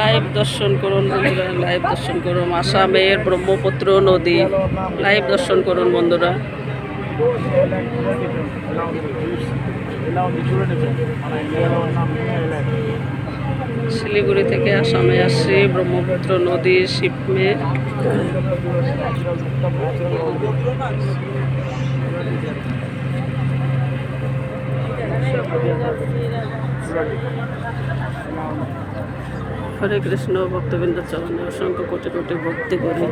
Live দর্শন করুন, বন্ধুরা, লাইভ দর্শন করুন। আসামের ব্রহ্মপুত্র নদী, লাইভ দর্শন করুন, বন্ধুরা। শিলিগুড়ি থেকে আসামে আসছি, ব্রহ্মপুত্র নদী শিপমে Thank হরে কৃষ্ণ, ভক্তবৃন্দ চরণে অসংখ্য কোটি কোটি ভক্তি করি।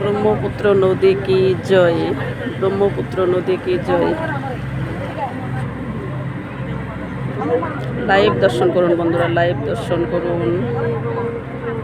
ব্রহ্মপুত্র নদী কি জয়? ব্রহ্মপুত্র নদী কি জয়? লাইভ দর্শন করুন বন্ধুরা, লাইভ দর্শন করুন।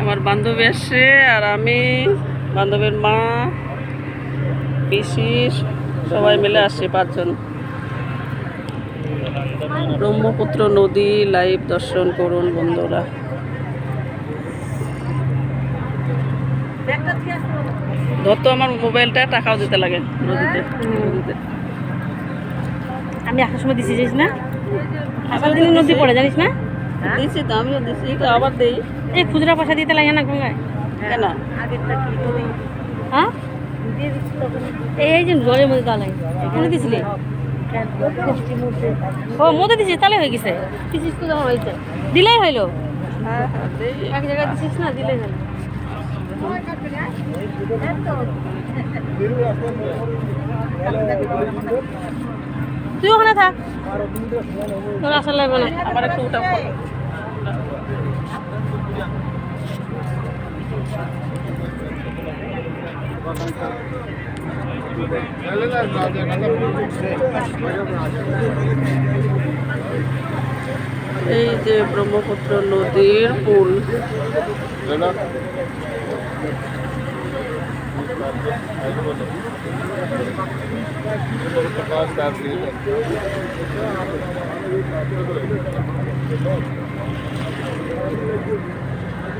আমার বান্ধবী আসছে আর আমি বান্ধবীর মা পিসি সবাই মিলে আসছি পাঁচজন। ব্রহ্মপুত্র নদী লাইভ দর্শন করুন বন্ধুরা। ধর তো আমার মোবাইলটা টাকাও দিতে লাগে নদীতে নদীতে। আমি আসার সময় দিছি জানিস না? আসার দিনে নদী পড়ে জানিস না? দিছি তো আমিও দিছি তো আবার দেই। এই খুচরা পয়সা দিতে লাগে না গঙ্গায়। কেন? হ্যাঁ? এই যে জলের মধ্যে তাহলে এখানে দিছিলি? ও মধ্যে দিছিস তাহলে হয়ে গেছে। দিছিস তো যখন হয়েছে দিলেই হইল। হ্যাঁ হ্যাঁ। দেই এক জায়গায় দিছিস না দিলেই হইল। তুই ওখানে থাক। তোর আমার একটু উঠা এই যে ব্রহ্মপুত্র নদীর পুল